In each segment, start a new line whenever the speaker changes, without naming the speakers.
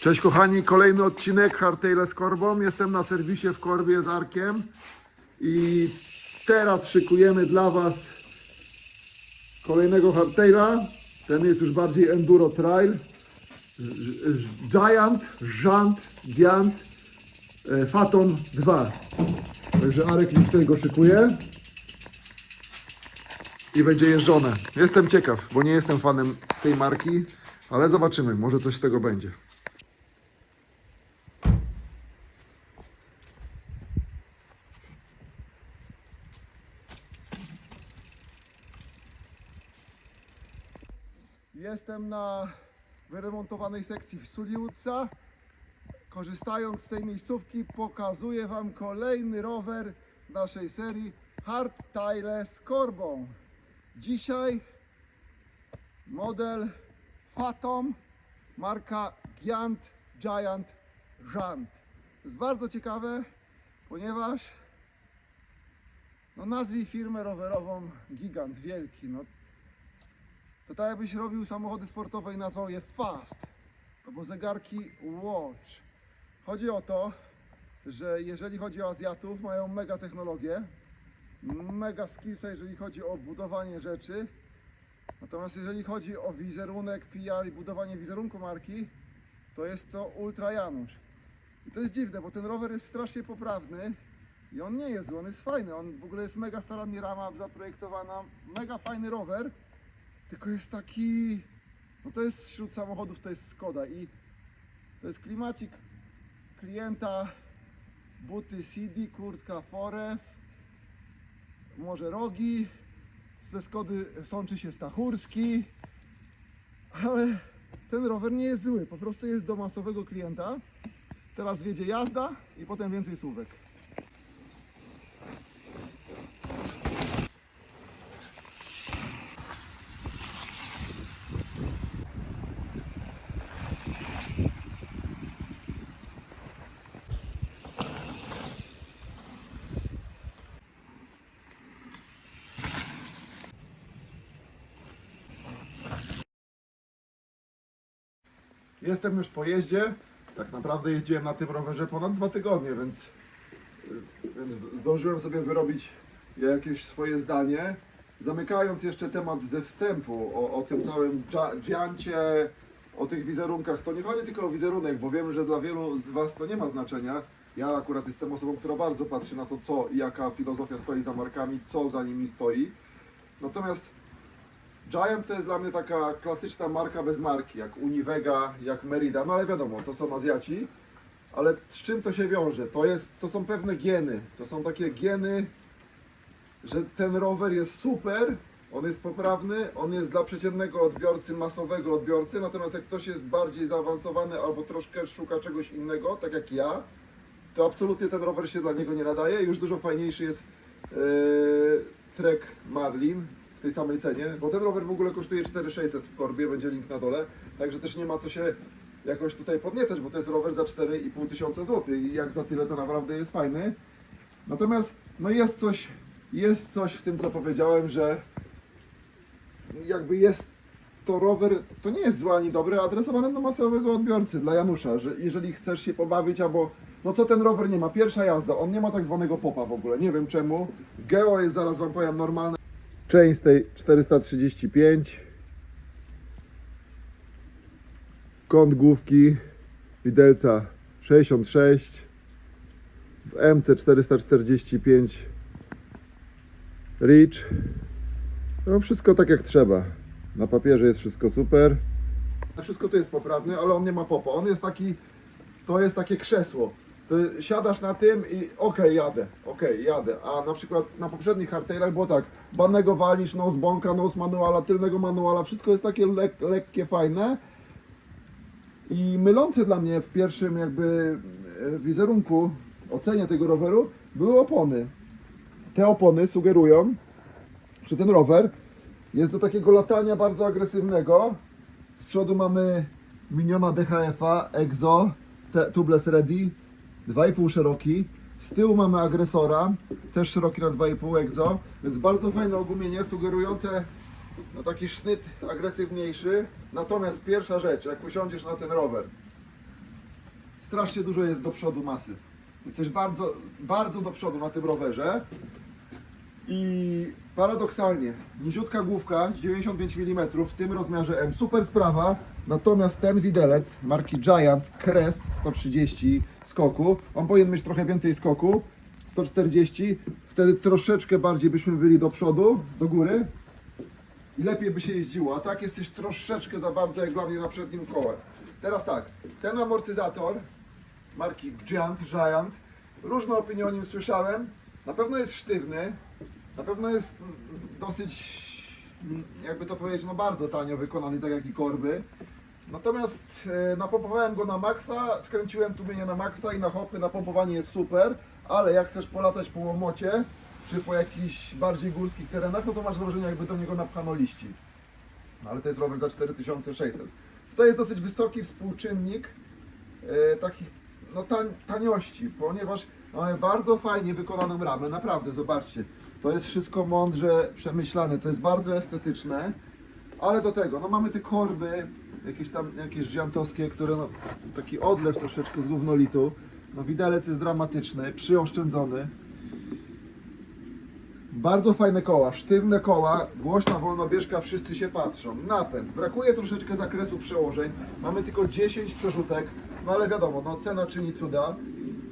Cześć kochani, kolejny odcinek Hardtail z Korbą. Jestem na serwisie w Korbie z Arkiem i teraz szykujemy dla Was kolejnego hardtaila. Ten jest już bardziej enduro trail. Giant, Żant, Giant, e, Faton 2. Także Arek mi tutaj go szykuje i będzie jeżdżone. Jestem ciekaw, bo nie jestem fanem tej marki, ale zobaczymy, może coś z tego będzie. Jestem na wyremontowanej sekcji Suliutca. Korzystając z tej miejscówki pokazuję Wam kolejny rower naszej serii Hardtaile z korbą. Dzisiaj model Fatom marka Giant Giant. To jest bardzo ciekawe, ponieważ no nazwij firmę rowerową Gigant, wielki. No, to tak jakbyś robił samochody sportowe i nazwał je Fast albo zegarki Watch. Chodzi o to, że jeżeli chodzi o Azjatów, mają mega technologię, mega skillsa, jeżeli chodzi o budowanie rzeczy. Natomiast jeżeli chodzi o wizerunek, PR i budowanie wizerunku marki, to jest to Ultra Janusz. I to jest dziwne, bo ten rower jest strasznie poprawny i on nie jest zły, on jest fajny. On w ogóle jest mega starannie rama zaprojektowana, mega fajny rower, tylko jest taki, no to jest wśród samochodów, to jest Skoda i to jest klimacik klienta, buty CD, kurtka Foref, może rogi, ze Skody sączy się Stachurski, ale ten rower nie jest zły, po prostu jest do masowego klienta. Teraz wiedzie jazda i potem więcej słówek. Jestem już po jeździe. Tak naprawdę jeździłem na tym rowerze ponad dwa tygodnie, więc, więc zdążyłem sobie wyrobić jakieś swoje zdanie. Zamykając jeszcze temat ze wstępu o, o tym całym dziancie, o tych wizerunkach, to nie chodzi tylko o wizerunek, bo wiem, że dla wielu z Was to nie ma znaczenia. Ja akurat jestem osobą, która bardzo patrzy na to, co i jaka filozofia stoi za markami, co za nimi stoi. Natomiast Giant to jest dla mnie taka klasyczna marka bez marki, jak Univega, jak Merida, no ale wiadomo, to są Azjaci. Ale z czym to się wiąże? To, jest, to są pewne geny. To są takie geny, że ten rower jest super, on jest poprawny, on jest dla przeciętnego odbiorcy, masowego odbiorcy, natomiast jak ktoś jest bardziej zaawansowany albo troszkę szuka czegoś innego, tak jak ja, to absolutnie ten rower się dla niego nie nadaje. Już dużo fajniejszy jest yy, Trek Marlin w tej samej cenie, bo ten rower w ogóle kosztuje 4600 w korbie, będzie link na dole, także też nie ma co się jakoś tutaj podniecać, bo to jest rower za 4,5 tysiąca złotych i jak za tyle to naprawdę jest fajny. Natomiast no jest coś, jest coś w tym co powiedziałem, że jakby jest to rower, to nie jest zły ani dobry, adresowany do masowego odbiorcy, dla Janusza, że jeżeli chcesz się pobawić albo no co ten rower nie ma? Pierwsza jazda, on nie ma tak zwanego popa w ogóle, nie wiem czemu. Geo jest zaraz wam powiem normalne. Chainstay 435. Kąt główki widelca 66. W MC 445 Reach. No wszystko tak jak trzeba. Na papierze jest wszystko super. Wszystko tu jest poprawne, ale on nie ma popa. On jest taki, to jest takie krzesło. To siadasz na tym i okej, jadę, okej, jadę. A na przykład na poprzednich hardtailach było tak, bannego walisz, nos bąka, nos manuala, tylnego manuala, wszystko jest takie lek, lekkie, fajne. I mylące dla mnie w pierwszym jakby e, wizerunku, ocenie tego roweru, były opony. Te opony sugerują, że ten rower jest do takiego latania bardzo agresywnego. Z przodu mamy miniona DHF-a, Exo, tubeless ready, 2,5 szeroki. Z tyłu mamy agresora, też szeroki na 2,5 Exo, więc bardzo fajne ogumienie sugerujące no taki sznyt agresywniejszy. Natomiast pierwsza rzecz, jak usiądziesz na ten rower, strasznie dużo jest do przodu masy. Jesteś bardzo, bardzo do przodu na tym rowerze. I paradoksalnie, niziutka główka, 95 mm w tym rozmiarze M, super sprawa. Natomiast ten widelec marki Giant Crest 130 skoku, on powinien mieć trochę więcej skoku, 140, wtedy troszeczkę bardziej byśmy byli do przodu, do góry i lepiej by się jeździło. A tak jesteś troszeczkę za bardzo jak dla mnie na przednim kołem. Teraz tak, ten amortyzator marki Giant, Giant, różne opinie o nim słyszałem. Na pewno jest sztywny, na pewno jest dosyć, jakby to powiedzieć, no bardzo tanio wykonany, tak jak i korby. Natomiast e, napompowałem go na maksa, skręciłem tłumienie na maksa i na hopy napompowanie jest super, ale jak chcesz polatać po łomocie, czy po jakichś bardziej górskich terenach, no to masz wrażenie jakby do niego napchano liści. No ale to jest rower za 4600. To jest dosyć wysoki współczynnik e, takich no, tań, taniości, ponieważ mamy bardzo fajnie wykonaną ramę, naprawdę, zobaczcie. To jest wszystko mądrze przemyślane, to jest bardzo estetyczne, ale do tego, no mamy te korby, jakieś tam, jakieś dziantowskie, które no, taki odlew troszeczkę z równolitu, no widelec jest dramatyczny, przyoszczędzony. Bardzo fajne koła, sztywne koła, głośna wolnobieżka, wszyscy się patrzą. Napęd, brakuje troszeczkę zakresu przełożeń, mamy tylko 10 przerzutek, no ale wiadomo, no cena czyni cuda.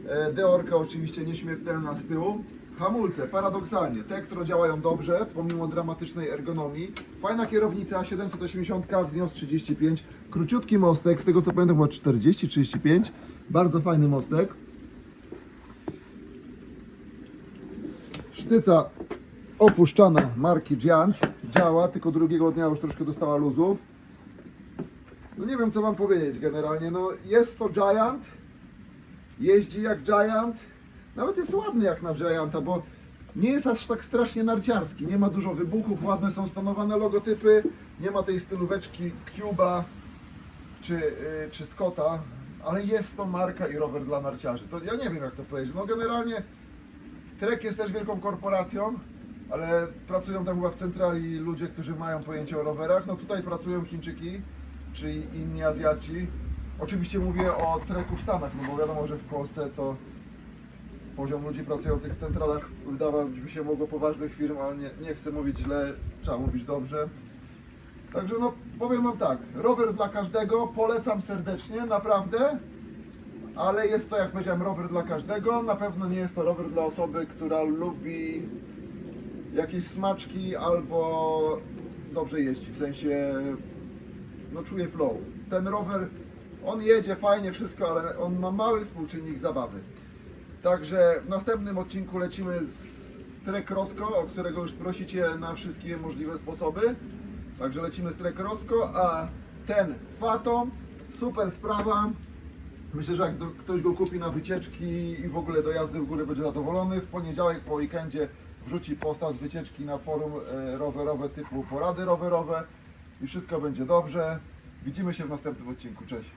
E, Deorka oczywiście nieśmiertelna z tyłu. Hamulce, paradoksalnie, te, które działają dobrze, pomimo dramatycznej ergonomii. Fajna kierownica, 780, wznios 35, króciutki mostek, z tego co pamiętam chyba 40-35, bardzo fajny mostek. Sztyca opuszczana marki Giant, działa, tylko drugiego dnia już troszkę dostała luzów. No nie wiem co wam powiedzieć generalnie, no jest to Giant, jeździ jak Giant, nawet jest ładny jak na Gianta, bo nie jest aż tak strasznie narciarski, nie ma dużo wybuchów, ładne są stonowane logotypy, nie ma tej stylóweczki Cuba czy, yy, czy Scotta, ale jest to marka i rower dla narciarzy. To ja nie wiem jak to powiedzieć, no generalnie Trek jest też wielką korporacją, ale pracują tam chyba w centrali ludzie, którzy mają pojęcie o rowerach. No tutaj pracują Chińczyki, czy inni Azjaci. Oczywiście mówię o Treku w Stanach, no bo wiadomo, że w Polsce to poziom ludzi pracujących w centralach wydawać by się mogło poważnych firm, ale nie, nie chcę mówić źle, trzeba mówić dobrze. Także no powiem Wam tak, rower dla każdego, polecam serdecznie, naprawdę. Ale jest to, jak powiedziałem, rower dla każdego. Na pewno nie jest to rower dla osoby, która lubi jakieś smaczki albo dobrze jeździ. W sensie, no czuje flow. Ten rower, on jedzie fajnie, wszystko, ale on ma mały współczynnik zabawy. Także w następnym odcinku lecimy z Trek Rosco, o którego już prosicie na wszystkie możliwe sposoby. Także lecimy z Trek Rosco, a ten Fatom, super sprawa. Myślę, że jak do, ktoś go kupi na wycieczki i w ogóle do jazdy w górę będzie zadowolony. W poniedziałek po weekendzie wrzuci posta z wycieczki na forum e, rowerowe typu porady rowerowe i wszystko będzie dobrze. Widzimy się w następnym odcinku. Cześć.